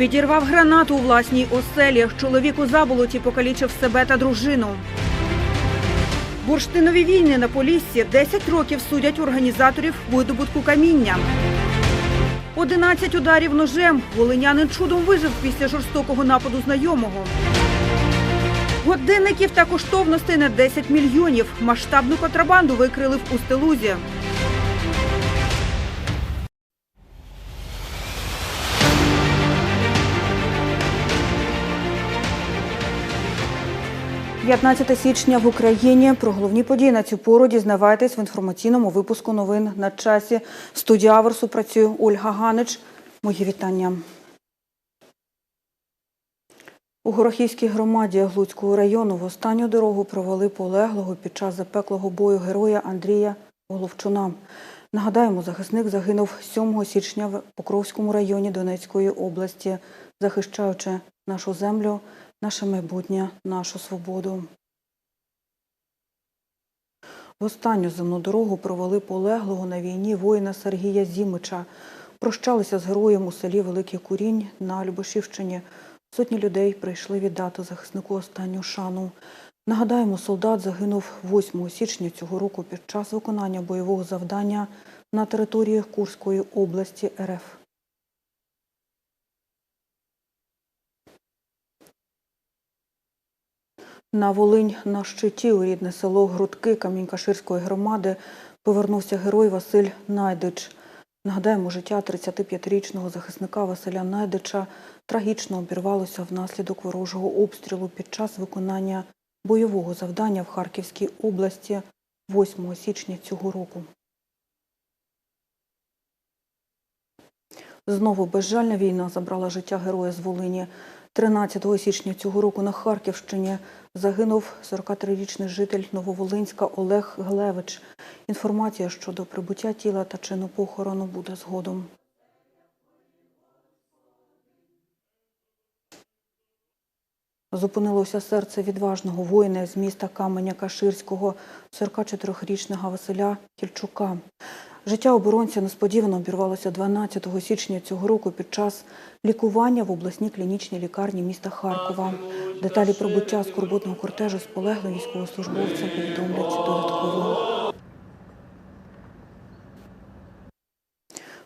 Підірвав гранату у власній оселі. Чоловік у заболоті покалічив себе та дружину. Бурштинові війни на Поліссі 10 років судять організаторів видобутку каміння. 11 ударів ножем. Волинянин чудом вижив після жорстокого нападу знайомого. Годинників та коштовностей на 10 мільйонів. Масштабну контрабанду викрили в Устилузі. – 15 січня в Україні. Про головні події на цю пору дізнавайтесь в інформаційному випуску новин на часі. В студії Аверсу працює Ольга Ганич. Мої вітання. У Горохівській громаді Глуцького району в останню дорогу провели полеглого під час запеклого бою героя Андрія Головчуна. Нагадаємо, захисник загинув 7 січня в Покровському районі Донецької області, захищаючи нашу землю, наше майбутнє, нашу свободу. В останню земну дорогу провели полеглого на війні воїна Сергія Зімича. Прощалися з героєм у селі Великий Курінь на Любашівщині. Сотні людей прийшли віддати захиснику останню шану. Нагадаємо, солдат загинув 8 січня цього року під час виконання бойового завдання на території Курської області РФ. На Волинь на щиті у рідне село Грудки Камінькаширської громади повернувся герой Василь Найдич. Нагадаємо, життя 35-річного захисника Василя Найдича трагічно обірвалося внаслідок ворожого обстрілу під час виконання бойового завдання в Харківській області 8 січня цього року. Знову безжальна війна забрала життя героя з Волині. 13 січня цього року на Харківщині загинув 43-річний житель Нововолинська Олег Глевич. Інформація щодо прибуття тіла та чину похорону буде згодом. Зупинилося серце відважного воїна з міста Каменя Каширського, 44-річного Василя Кільчука. Життя оборонця несподівано обірвалося 12 січня цього року під час лікування в обласній клінічній лікарні міста Харкова. Деталі прибуття скорботного кортежу з полеглим військовослужбовцем повідомлять додатково.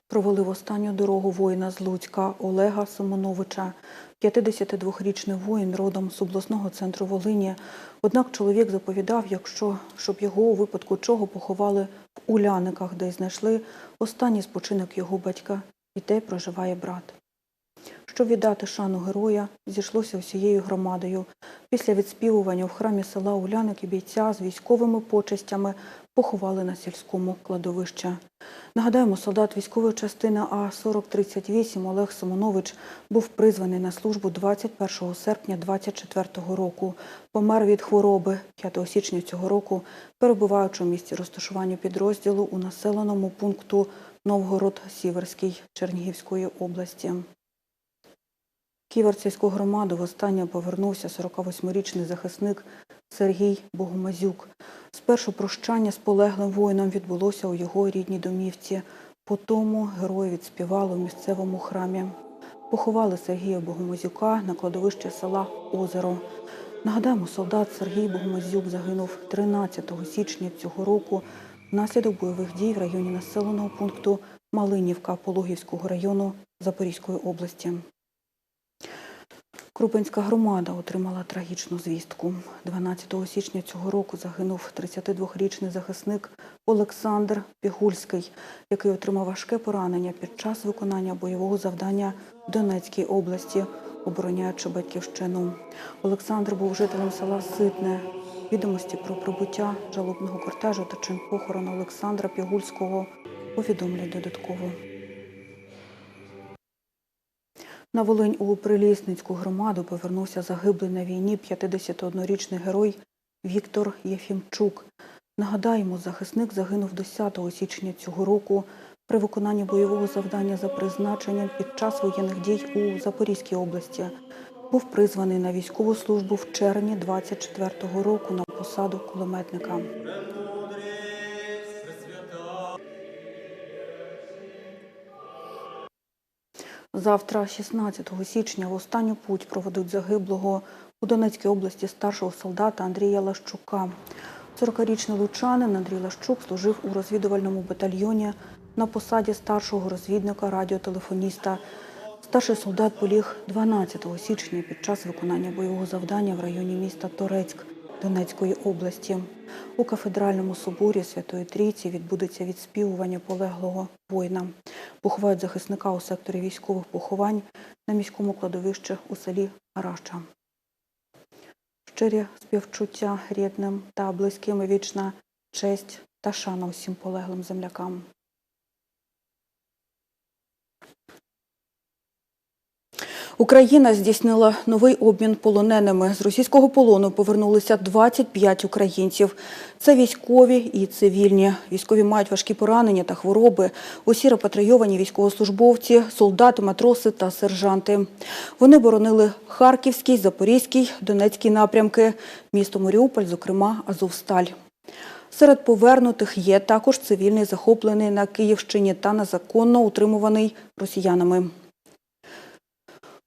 Провели в останню дорогу воїна з Луцька Олега Симоновича. 52-річний воїн родом з обласного центру Волині. Однак чоловік заповідав, якщо щоб його у випадку чого поховали в Уляниках, де знайшли останній спочинок його батька, і де проживає брат. Щоб віддати шану героя, зійшлося усією громадою. Після відспівування в храмі села Уляники бійця з військовими почестями поховали на сільському кладовищі. Нагадаємо, солдат військової частини А-4038 Олег Симонович був призваний на службу 21 серпня 24 року. Помер від хвороби 5 січня цього року, перебуваючи у місці розташування підрозділу у населеному пункту Новгород-Сіверський Чернігівської області. Ківерцівську громаду востаннє повернувся 48-річний захисник Сергій Богомазюк. Спершу прощання з полеглим воїном відбулося у його рідній домівці. По тому герої відспівали у місцевому храмі. Поховали Сергія Богомазюка на кладовище села Озеро. Нагадаємо, солдат Сергій Богомазюк загинув 13 січня цього року внаслідок бойових дій в районі населеного пункту Малинівка Пологівського району Запорізької області. Крупинська громада отримала трагічну звістку. 12 січня цього року загинув 32-річний захисник Олександр Пігульський, який отримав важке поранення під час виконання бойового завдання в Донецькій області, обороняючи батьківщину. Олександр був жителем села Ситне. Відомості про прибуття жалобного кортежу та чин похорону Олександра Пігульського повідомлять додатково. На Волинь у Прилісницьку громаду повернувся загиблий на війні 51-річний герой Віктор Єфімчук. Нагадаємо, захисник загинув 10 січня цього року при виконанні бойового завдання за призначенням під час воєнних дій у Запорізькій області. Був призваний на військову службу в червні 24-го року на посаду кулеметника. Завтра, 16 січня, в останню путь проведуть загиблого у Донецькій області старшого солдата Андрія Лащука. 40-річний лучанин Андрій Лащук служив у розвідувальному батальйоні на посаді старшого розвідника радіотелефоніста. Старший солдат поліг 12 січня під час виконання бойового завдання в районі міста Торецьк Донецької області. У кафедральному соборі Святої Трійці відбудеться відспівування полеглого воїна. Поховають захисника у секторі військових поховань на міському кладовищі у селі Араща. Щирі співчуття рідним та близьким вічна честь та шана усім полеглим землякам. Україна здійснила новий обмін полоненими. З російського полону повернулися 25 українців. Це військові і цивільні. Військові мають важкі поранення та хвороби. Усі репатрійовані військовослужбовці, солдати, матроси та сержанти. Вони боронили Харківський, Запорізький, Донецький напрямки, місто Маріуполь, зокрема Азовсталь. Серед повернутих є також цивільний захоплений на Київщині та незаконно утримуваний росіянами.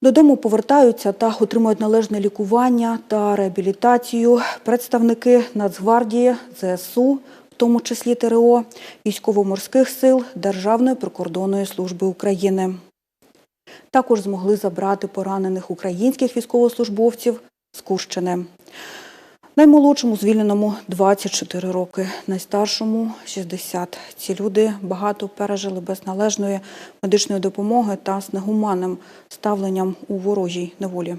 Додому повертаються та отримують належне лікування та реабілітацію представники Нацгвардії, ЗСУ, в тому числі ТРО, військово-морських сил Державної прикордонної служби України. Також змогли забрати поранених українських військовослужбовців з Курщини. Наймолодшому звільненому 24 роки, найстаршому 60. Ці люди багато пережили без належної медичної допомоги та з негуманним ставленням у ворожій неволі.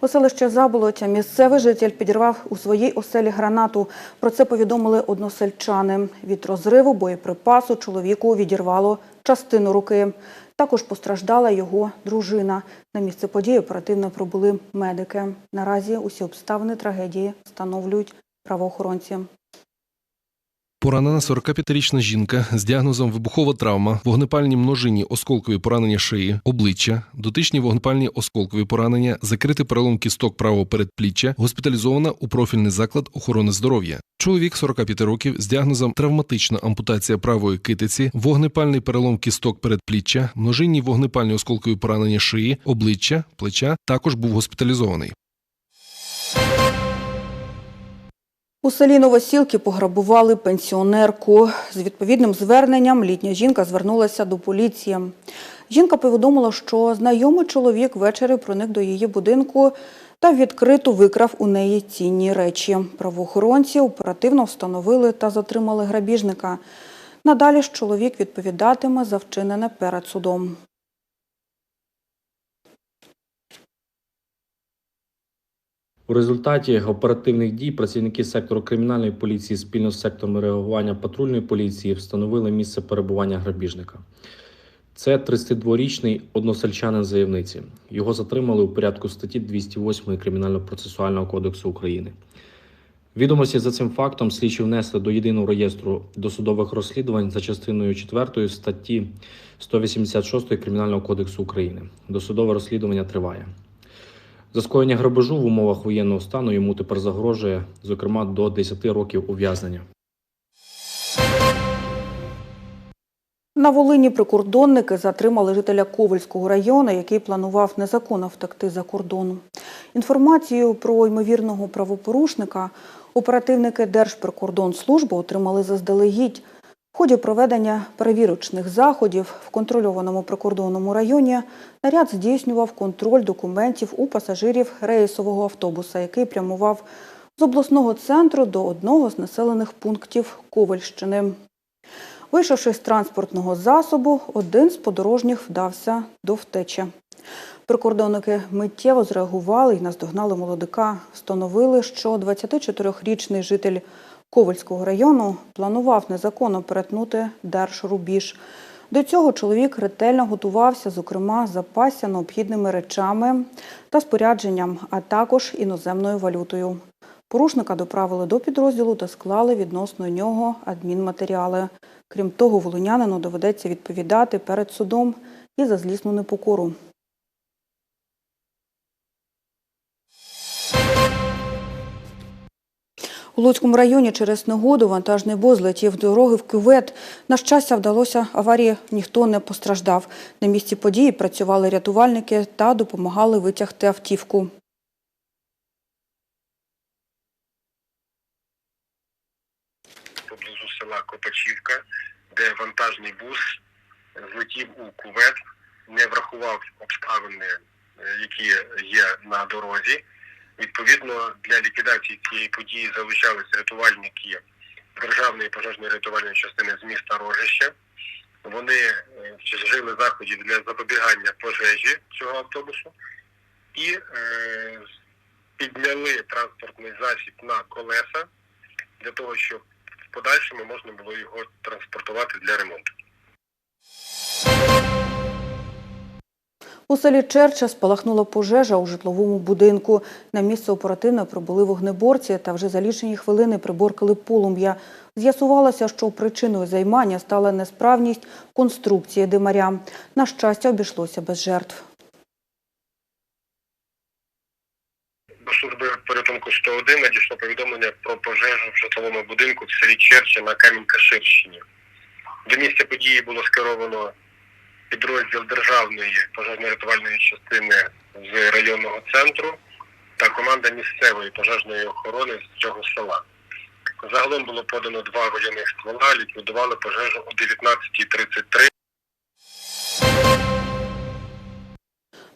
У селище Заболоття місцевий житель підірвав у своїй оселі гранату. Про це повідомили односельчани. Від розриву боєприпасу чоловіку відірвало частину руки. Також постраждала його дружина. На місце події оперативно пробули медики. Наразі усі обставини трагедії встановлюють правоохоронці. Поранена 45-річна жінка з діагнозом вибухова травма, вогнепальні множинні осколкові поранення шиї, обличчя, дотичні вогнепальні осколкові поранення, закритий перелом кісток правого передпліччя, госпіталізована у профільний заклад охорони здоров'я. Чоловік 45 років з діагнозом травматична ампутація правої китиці, вогнепальний перелом кісток передпліччя, множинні вогнепальні осколкові поранення шиї, обличчя, плеча також був госпіталізований. У селі Новосілки пограбували пенсіонерку. З відповідним зверненням літня жінка звернулася до поліції. Жінка повідомила, що знайомий чоловік ввечері проник до її будинку та відкрито викрав у неї цінні речі. Правоохоронці оперативно встановили та затримали грабіжника. Надалі ж чоловік відповідатиме за вчинене перед судом. У результаті оперативних дій працівники сектору кримінальної поліції спільно з сектором реагування патрульної поліції встановили місце перебування грабіжника. Це 32-річний односельчанин заявниці. Його затримали у порядку статті 208 Кримінально-процесуального кодексу України. Відомості за цим фактом слідчі внесли до єдиного реєстру досудових розслідувань за частиною 4 статті 186 Кримінального кодексу України. Досудове розслідування триває. За скоєння грабежу в умовах воєнного стану йому тепер загрожує, зокрема, до 10 років ув'язнення. На Волині прикордонники затримали жителя Ковальського району, який планував незаконно втекти за кордон. Інформацію про ймовірного правопорушника оперативники Держприкордонслужби отримали заздалегідь. В ході проведення перевірочних заходів в контрольованому прикордонному районі наряд здійснював контроль документів у пасажирів рейсового автобуса, який прямував з обласного центру до одного з населених пунктів Ковальщини. Вийшовши з транспортного засобу, один з подорожніх вдався до втечі. Прикордонники миттєво зреагували і наздогнали молодика. Встановили, що 24-річний житель Ковальського району планував незаконно перетнути держрубіж. До цього чоловік ретельно готувався, зокрема, запасся необхідними речами та спорядженням, а також іноземною валютою. Порушника доправили до підрозділу та склали відносно нього адмінматеріали. Крім того, волинянину доведеться відповідати перед судом і за злісну непокору. У Луцькому районі через негоду вантажний бус злетів дороги в кювет. На щастя, вдалося аварії, ніхто не постраждав. На місці події працювали рятувальники та допомагали витягти автівку. поблизу села Копачівка, де вантажний бус злетів у кувет, не врахував обставини, е, які є на дорозі. Відповідно, для ліквідації цієї події залучались рятувальники Державної пожежної рятувальної частини з міста Рожище. Вони е, вжили заходів для запобігання пожежі цього автобусу і е, підняли транспортний засіб на колеса для того, щоб в подальшому можна було його транспортувати для ремонту. У селі Черча спалахнула пожежа у житловому будинку. На місце оперативно прибули вогнеборці та вже за лічені хвилини приборкали полум'я. З'ясувалося, що причиною займання стала несправність конструкції димаря. На щастя, обійшлося без жертв. До служби порятунку 101 надійшло повідомлення про пожежу в житловому будинку в селі Черча на Камінь-Каширщині. До місця події було скеровано підрозділ Державної пожежно-рятувальної частини з районного центру та команда місцевої пожежної охорони з цього села. Загалом було подано два воєнних ствола, ліквідували пожежу о 19.33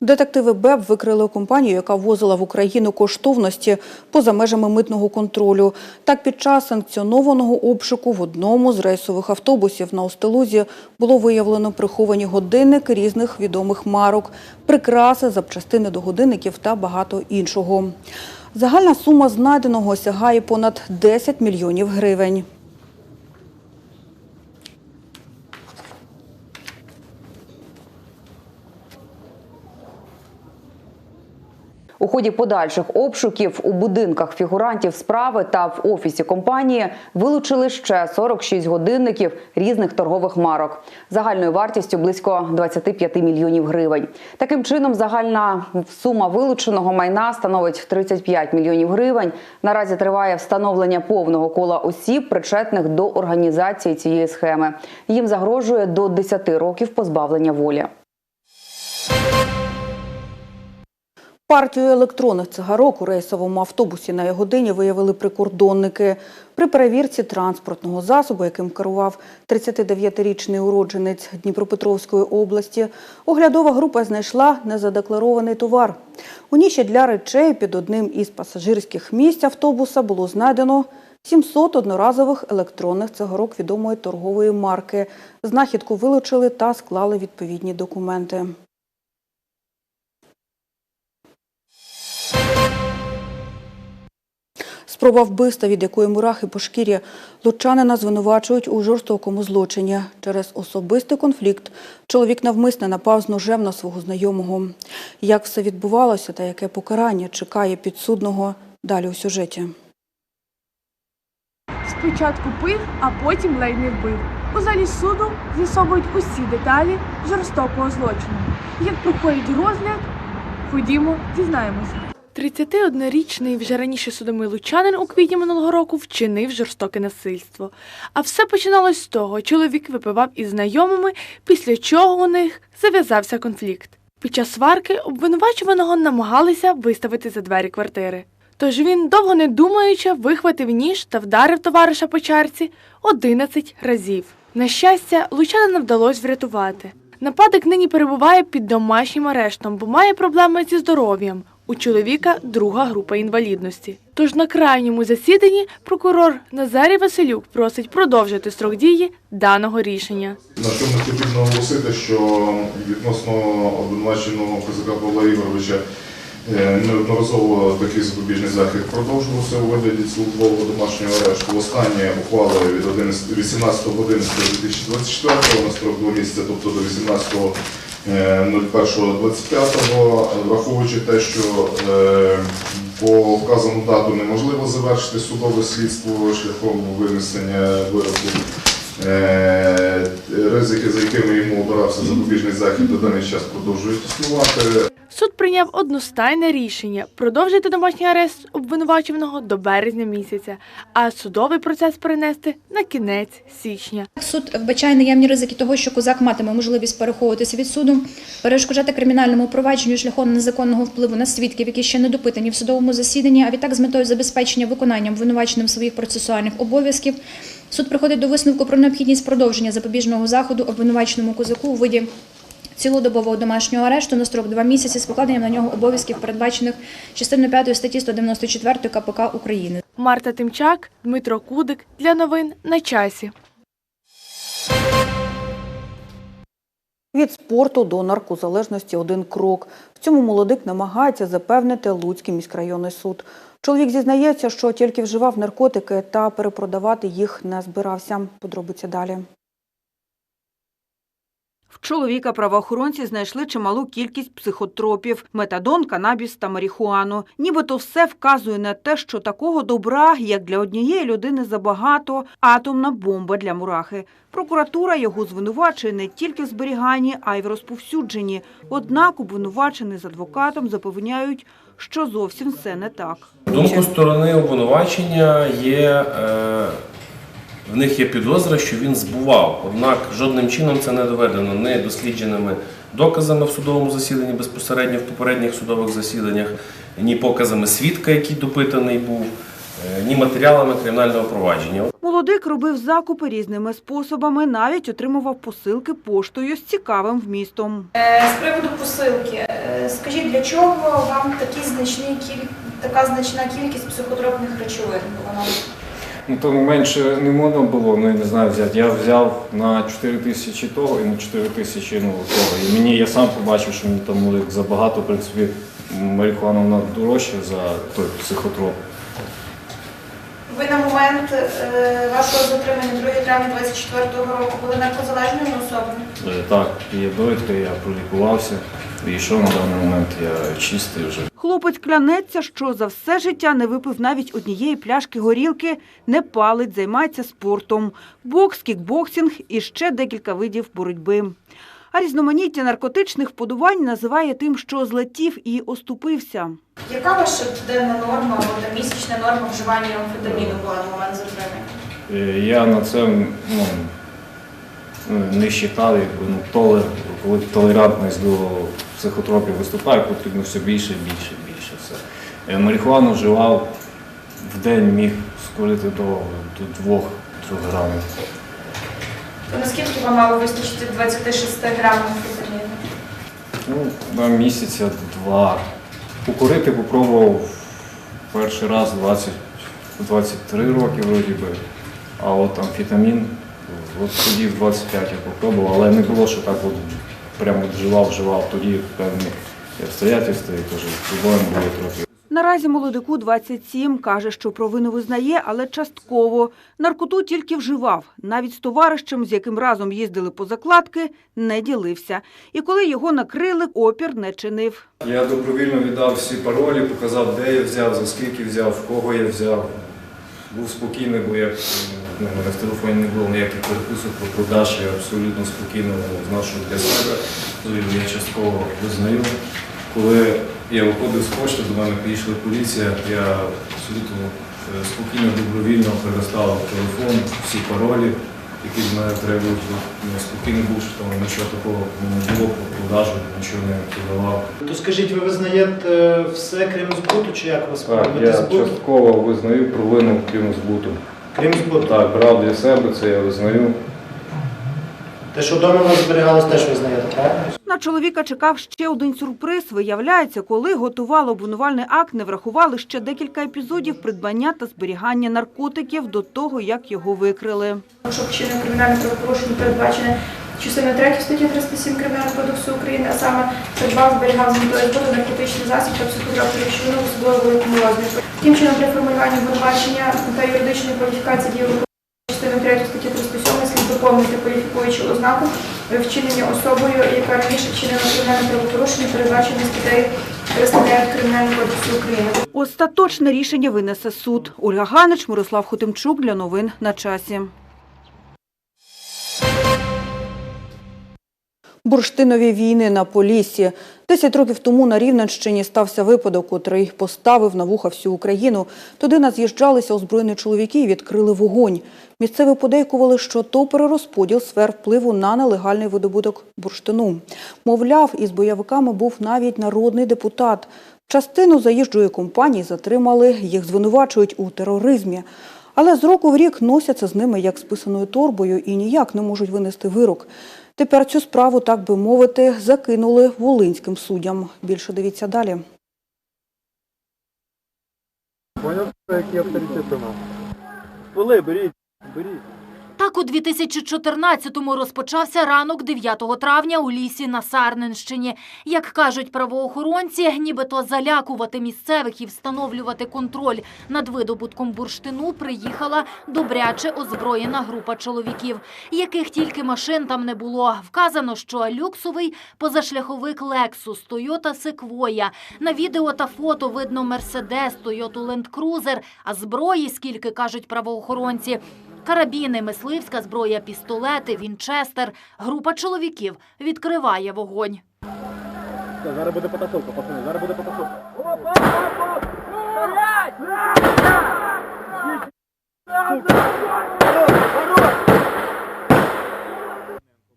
Детективи БЕБ викрили компанію, яка ввозила в Україну коштовності поза межами митного контролю. Так, під час санкціонованого обшуку в одному з рейсових автобусів на Остелузі було виявлено приховані годинники різних відомих марок, прикраси, запчастини до годинників та багато іншого. Загальна сума знайденого сягає понад 10 мільйонів гривень. У ході подальших обшуків у будинках фігурантів справи та в офісі компанії вилучили ще 46 годинників різних торгових марок загальною вартістю близько 25 мільйонів гривень. Таким чином, загальна сума вилученого майна становить 35 мільйонів гривень. Наразі триває встановлення повного кола осіб, причетних до організації цієї схеми. Їм загрожує до 10 років позбавлення волі. Партію електронних цигарок у рейсовому автобусі на Ягодині виявили прикордонники. При перевірці транспортного засобу, яким керував 39-річний уродженець Дніпропетровської області, оглядова група знайшла незадекларований товар. У ніші для речей під одним із пасажирських місць автобуса було знайдено 700 одноразових електронних цигарок відомої торгової марки. Знахідку вилучили та склали відповідні документи. Спроба вбивства, від якої мурахи по шкірі лучанина звинувачують у жорстокому злочині. Через особистий конфлікт чоловік навмисне напав з ножем на свого знайомого. Як все відбувалося та яке покарання чекає підсудного далі у сюжеті. Спочатку пив, а потім ледь не вбив. У залі суду з'ясовують усі деталі жорстокого злочину. Як проходить розгляд, ходімо, дізнаємося. 31-річний вже раніше судомий лучанин у квітні минулого року вчинив жорстоке насильство. А все починалось з того, чоловік випивав із знайомими, після чого у них зав'язався конфлікт. Під час сварки обвинувачуваного намагалися виставити за двері квартири. Тож він, довго не думаючи, вихватив ніж та вдарив товариша по чарці 11 разів. На щастя, лучанина вдалося врятувати. Нападок нині перебуває під домашнім арештом, бо має проблеми зі здоров'ям. У чоловіка друга група інвалідності. Тож на крайньому засіданні прокурор Назарій Василюк просить продовжити строк дії даного рішення. На чому потрібно оголосити, що відносно обвинуваченого Козака Павла Ігоровича е, неодноразово такий запобіжний захід продовжувався у вигляді цілодобового домашнього арешту. Останнє ухвали від 11 18 години 2024 на строк 2 місяця, тобто до 18 01.25, враховуючи те, що е, по вказану дату неможливо завершити судове слідство шляхом винесення вироку. Е, Ризики, за якими йому обирався запобіжний захід, до даний час продовжують існувати. Суд прийняв одностайне рішення продовжити домашній арест обвинувачуваного до березня місяця, а судовий процес перенести на кінець січня. Суд вбачає наявні ризики того, що козак матиме можливість переховуватися від суду, перешкоджати кримінальному провадженню шляхом незаконного впливу на свідків, які ще не допитані в судовому засіданні, а відтак з метою забезпечення виконання обвинуваченим своїх процесуальних обов'язків. Суд приходить до висновку про необхідність продовження запобіжного заходу обвинуваченому козаку у виді цілодобового домашнього арешту на строк 2 місяці з покладенням на нього обов'язків, передбачених частиною 5 статті 194 КПК України. Марта Тимчак, Дмитро Кудик для новин на часі. Від спорту до наркозалежності один крок. В цьому молодик намагається запевнити Луцький міськрайонний суд. Чоловік зізнається, що тільки вживав наркотики та перепродавати їх не збирався. Подробиці далі. Чоловіка правоохоронці знайшли чималу кількість психотропів – метадон, канабіс та марихуану. Нібито все вказує на те, що такого добра, як для однієї людини забагато – атомна бомба для мурахи. Прокуратура його звинувачує не тільки в зберіганні, а й в розповсюдженні. Однак обвинувачений з адвокатом запевняють, що зовсім все не так. Думку сторони обвинувачення є, е, в них є підозра, що він збував. Однак жодним чином це не доведено ні дослідженими доказами в судовому засіданні безпосередньо в попередніх судових засіданнях, ні показами свідка, який допитаний був, е, ні матеріалами кримінального провадження. Молодик робив закупи різними способами, навіть отримував посилки поштою з цікавим вмістом. Е, З приводу посилки, е, скажіть, для чого вам такі значні така значна кількість психотропних речовин? Вона Ну то менше не можна було, ну я не знаю взяти. Я взяв на 4 тисячі того і на 4 тисячі ну, того. І мені я сам побачив, що мені там ну, забагато, в принципі, марихуана вона дорожча за той психотроп. ви на момент е, вашого затримання 2 травня 24-го року були наркозалежною особою? Е, Так, є довідка, я пролікувався. І що на даний момент я чистий вже. Хлопець клянеться, що за все життя не випив навіть однієї пляшки горілки, не палить, займається спортом, бокс, кікбоксинг і ще декілька видів боротьби. А різноманіття наркотичних вподобань називає тим, що злетів і оступився. Яка ваша денна норма або місячна норма вживання амфетаміну була на момент затримання? Е, Я на це ну, ну, не вважав, якби ну, толер, толерантність до психотропів виступає, потрібно все більше, більше, більше. Все. Е, Марихуану вживав в день міг скорити до, до 2-3 грамів. То наскільки вам мало вистачити 26 грамів амфетаміну? Ну, на місяця два. Покурити попробував перший раз 20, 23 роки вроді би, а от амфетамін, от тоді в 25 я попробував, але не було, що так от прямо вживав, вживав. Тоді певні обстоятельства і теж проблеми були трохи. Наразі молодику 27, каже, що провину визнає, але частково. Наркоту тільки вживав. Навіть з товаришем, з яким разом їздили по закладки, не ділився. І коли його накрили, опір не чинив. Я добровільно віддав всі паролі, показав, де я взяв, за скільки взяв, в кого я взяв. Був спокійний, бо як ну, в мене в телефоні не було ніяких переписок про продаж, я абсолютно спокійно що для себе, то я частково визнаю. Коли я виходив з пошти, до мене підійшла поліція, я абсолютно е, спокійно, добровільно перестав телефон, всі паролі, які з мене. Я спокійно був, що там нічого такого не було, про продажу, нічого не продавав. То скажіть, ви визнаєте все крім збуту, чи як вас Так, приймете я збут? частково визнаю провину крім збуту. Крім. Так, брав для себе, це я визнаю. Те, що вдома вас зберігалось, теж визнаєте, правильно? На чоловіка чекав ще один сюрприз. Виявляється, коли готували обвинувальний акт, не врахували ще декілька епізодів придбання та зберігання наркотиків до того, як його викрили. Якщо вчинення кримінальне правопорушення передбачене частиною 3 статті 307 Кримінального кодексу України, а саме придбав, зберігав з метою збуту наркотичний засіб та психотропну речовину в особливо великому розмірі. Таким чином, при формулюванні обвинувачення та юридичної кваліфікації дії частиною 3 статті 307 слід доповнити кваліфікуючу ознаку вчинення особою, яка раніше вчинила кримінальне правопорушення, передбачене статтею 309 Кримінального кодексу України. Остаточне рішення винесе суд. Ольга Ганич, Мирослав Хотимчук для новин на часі. Бурштинові війни на Поліссі. Десять років тому на Рівненщині стався випадок, котрий поставив на вуха всю Україну. Туди нас з'їжджалися озброєні чоловіки і відкрили вогонь. Місцеві подейкували, що то перерозподіл сфер впливу на нелегальний видобуток бурштину. Мовляв, із бойовиками був навіть народний депутат. Частину заїжджої компанії затримали, їх звинувачують у тероризмі. Але з року в рік носяться з ними як з писаною торбою і ніяк не можуть винести вирок. Тепер цю справу, так би мовити, закинули волинським суддям. Більше дивіться далі. Поняв, які авторитети у? Були, беріть, беріть. Так у 2014-му розпочався ранок 9 травня у лісі на Сарненщині. Як кажуть правоохоронці, нібито залякувати місцевих і встановлювати контроль над видобутком бурштину приїхала добряче озброєна група чоловіків, яких тільки машин там не було. Вказано, що люксовий позашляховик Lexus, Toyota Sequoia. На відео та фото видно Toyota Land Cruiser, а зброї, скільки кажуть правоохоронці, Карабіни, мисливська зброя, пістолети, вінчестер. Група чоловіків відкриває вогонь. Зараз буде потасовка, пацани, зараз буде потасовка.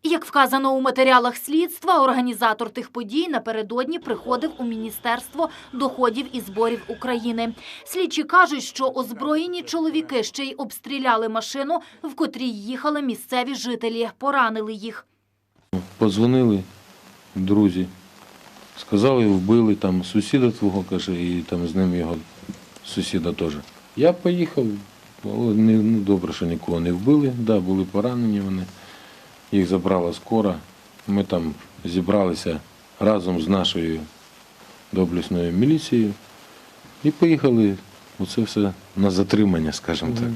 Як вказано у матеріалах слідства, організатор тих подій напередодні приходив у Міністерство доходів і зборів України. Слідчі кажуть, що озброєні чоловіки ще й обстріляли машину, в котрій їхали місцеві жителі, поранили їх. Подзвонили друзі, сказали, вбили там сусіда твого, каже, і там з ним його сусіда теж. Я поїхав, але не, ну, добре, що нікого не вбили, да, були поранені вони. Їх забрала скора. Ми там зібралися разом з нашою доблесною міліцією і поїхали оце все на затримання, скажімо так.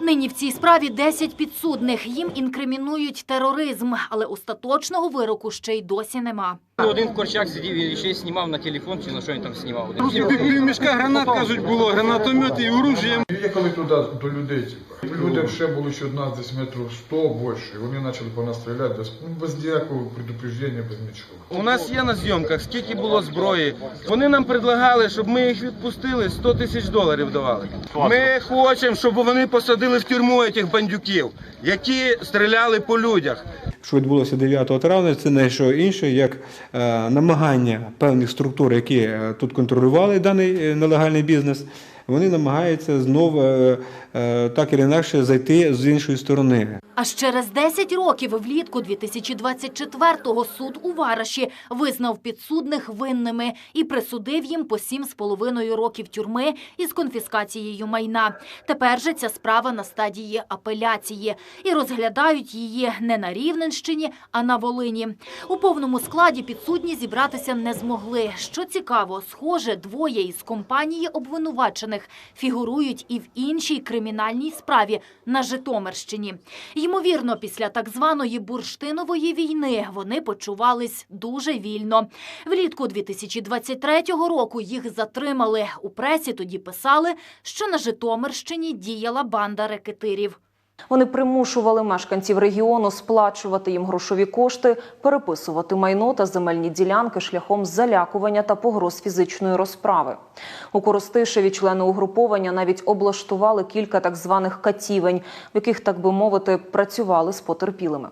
Нині в цій справі 10 підсудних. Їм інкримінують тероризм, але остаточного вироку ще й досі нема. Один корчак сидів і ще й знімав на телефон, чи на що він там знімав. Пів мішка гранат, кажуть, було, гранатомети і оружие. Їхали туди до людей. Типу. Люди ще були ще нас десь метрів 100 більше. І вони почали по нас стріляти без, ну, без ніякого предупреждення, без нічого. У нас є на зйомках, скільки було зброї. Вони нам предлагали, щоб ми їх відпустили, 100 тисяч доларів давали. Ми хочемо, щоб вони посадили в тюрму цих бандюків, які стріляли по людях. Що відбулося 9 травня, це не що інше, як е, намагання певних структур, які е, тут контролювали даний е, нелегальний бізнес, вони намагаються знову е, е, так і інакше зайти з іншої сторони. Аж через 10 років влітку 2024-го суд у Вараші визнав підсудних винними і присудив їм по 7,5 років тюрми із конфіскацією майна. Тепер же ця справа на стадії апеляції і розглядають її не на Рівненщині, а на Волині. У повному складі підсудні зібратися не змогли. Що цікаво, схоже, двоє із компанії обвинувачених фігурують і в іншій кримінальній справі на Житомирщині. Ймовірно, після так званої бурштинової війни вони почувались дуже вільно. Влітку 2023 року їх затримали. У пресі тоді писали, що на Житомирщині діяла банда рекетирів. Вони примушували мешканців регіону сплачувати їм грошові кошти, переписувати майно та земельні ділянки шляхом залякування та погроз фізичної розправи. У Коростишеві члени угруповання навіть облаштували кілька так званих катівень, в яких, так би мовити, працювали з потерпілими.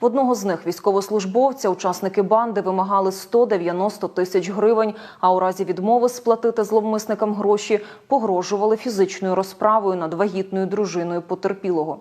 В одного з них військовослужбовця учасники банди вимагали 190 тисяч гривень, а у разі відмови сплатити зловмисникам гроші погрожували фізичною розправою над вагітною дружиною потерпілого.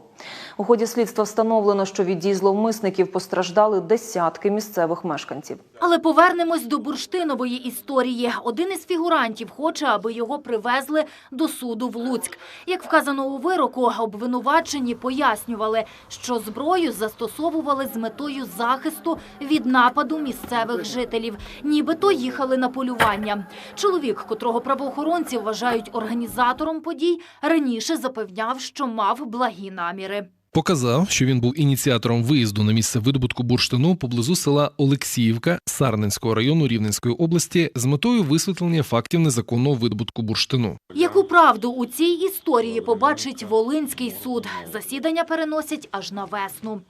У ході слідства встановлено, що від дій зловмисників постраждали десятки місцевих мешканців. Але повернемось до бурштинової історії. Один із фігурантів хоче, аби його привезли до суду в Луцьк. Як вказано у вироку, обвинувачені пояснювали, що зброю застосовували з метою захисту від нападу місцевих жителів, нібито їхали на полювання. Чоловік, котрого правоохоронці вважають організатором подій, раніше запевняв, що мав благі наміри. Показав, що він був ініціатором виїзду на місце видобутку бурштину поблизу села Олексіївка Сарненського району Рівненської області з метою висвітлення фактів незаконного видобутку бурштину. Яку правду у цій історії побачить Волинський суд? Засідання переносять аж на весну.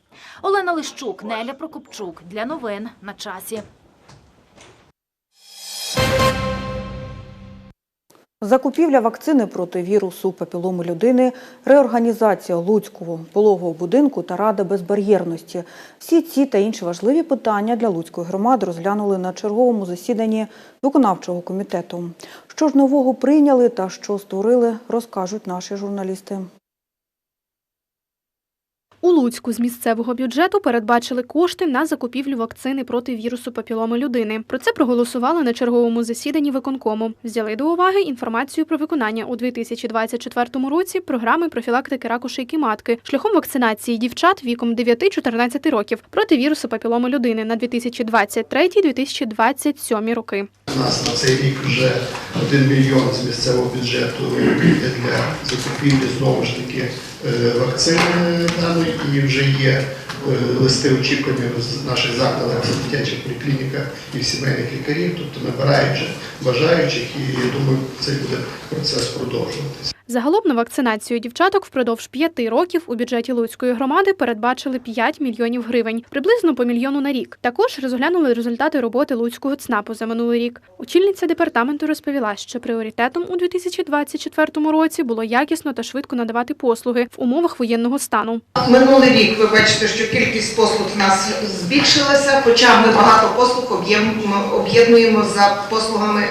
Олена Лищук, Неля Прокопчук. Для новин на часі. Закупівля вакцини проти вірусу папіломи людини, реорганізація Луцького пологового будинку та Рада безбар'єрності. Всі ці та інші важливі питання для Луцької громади розглянули на черговому засіданні виконавчого комітету. Що ж нового прийняли та що створили, розкажуть наші журналісти. У Луцьку з місцевого бюджету передбачили кошти на закупівлю вакцини проти вірусу папіломи людини. Про це проголосували на черговому засіданні виконкому. Взяли до уваги інформацію про виконання у 2024 році програми профілактики раку шийки матки шляхом вакцинації дівчат віком 9-14 років проти вірусу папіломи людини на 2023-2027 роки. У нас на цей рік вже 1 мільйон з місцевого бюджету для закупівлі знову ж таки вакцини даної і вже є е, листи очікування в наших закладах, в дитячих поліклініках і в сімейних лікарів, тобто набирають вже бажаючих і я думаю, цей буде процес продовжуватися. Загалом на вакцинацію дівчаток впродовж п'яти років у бюджеті Луцької громади передбачили 5 мільйонів гривень, приблизно по мільйону на рік. Також розглянули результати роботи Луцького ЦНАПу за минулий рік. Очільниця департаменту розповіла, що пріоритетом у 2024 році було якісно та швидко надавати послуги в умовах воєнного стану. Минулий рік ви бачите, що кількість послуг в нас збільшилася, хоча ми багато послуг об'єднуємо за послугами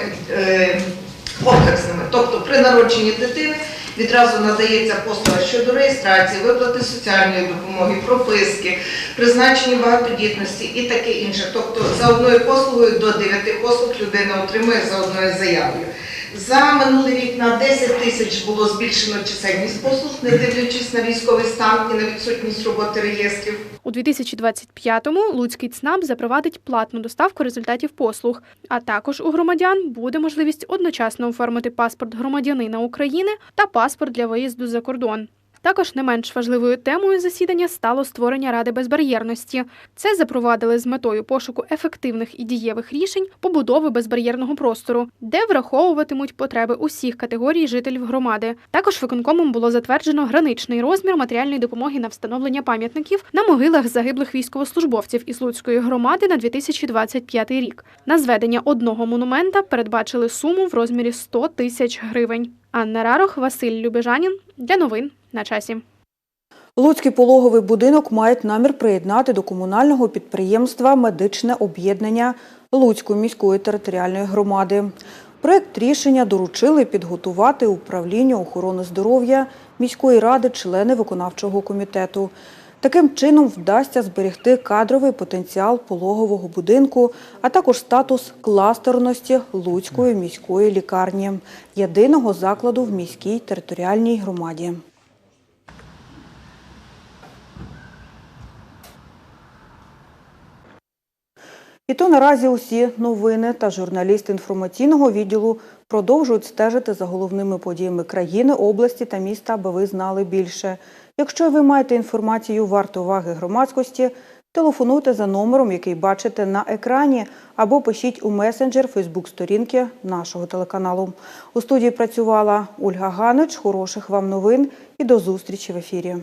комплексними. Тобто при народженні дитини відразу надається послуга щодо реєстрації, виплати соціальної допомоги, прописки, призначення багатодітності і таке інше. Тобто за одною послугою до 9 послуг людина отримує за одною заявою. За минулий рік на 10 тисяч було збільшено чисельність послуг, не дивлячись на військовий стан і на відсутність роботи реєстрів. У 2025-му Луцький ЦНАП запровадить платну доставку результатів послуг, а також у громадян буде можливість одночасно оформити паспорт громадянина України та паспорт для виїзду за кордон. Також не менш важливою темою засідання стало створення Ради безбар'єрності. Це запровадили з метою пошуку ефективних і дієвих рішень побудови безбар'єрного простору, де враховуватимуть потреби усіх категорій жителів громади. Також виконкомом було затверджено граничний розмір матеріальної допомоги на встановлення пам'ятників на могилах загиблих військовослужбовців із Луцької громади на 2025 рік. На зведення одного монумента передбачили суму в розмірі 100 тисяч гривень. Анна Рарох, Василь Любежанін для новин на часі. Луцький пологовий будинок мають намір приєднати до комунального підприємства Медичне об'єднання Луцької міської територіальної громади. Проект рішення доручили підготувати управлінню охорони здоров'я міської ради члени виконавчого комітету. Таким чином вдасться зберегти кадровий потенціал пологового будинку, а також статус кластерності Луцької міської лікарні, єдиного закладу в міській територіальній громаді. І то наразі усі новини та журналісти інформаційного відділу продовжують стежити за головними подіями країни, області та міста, аби ви знали більше. Якщо ви маєте інформацію варту уваги громадськості, телефонуйте за номером, який бачите на екрані, або пишіть у месенджер Фейсбук-сторінки нашого телеканалу. У студії працювала Ольга Ганич. Хороших вам новин і до зустрічі в ефірі.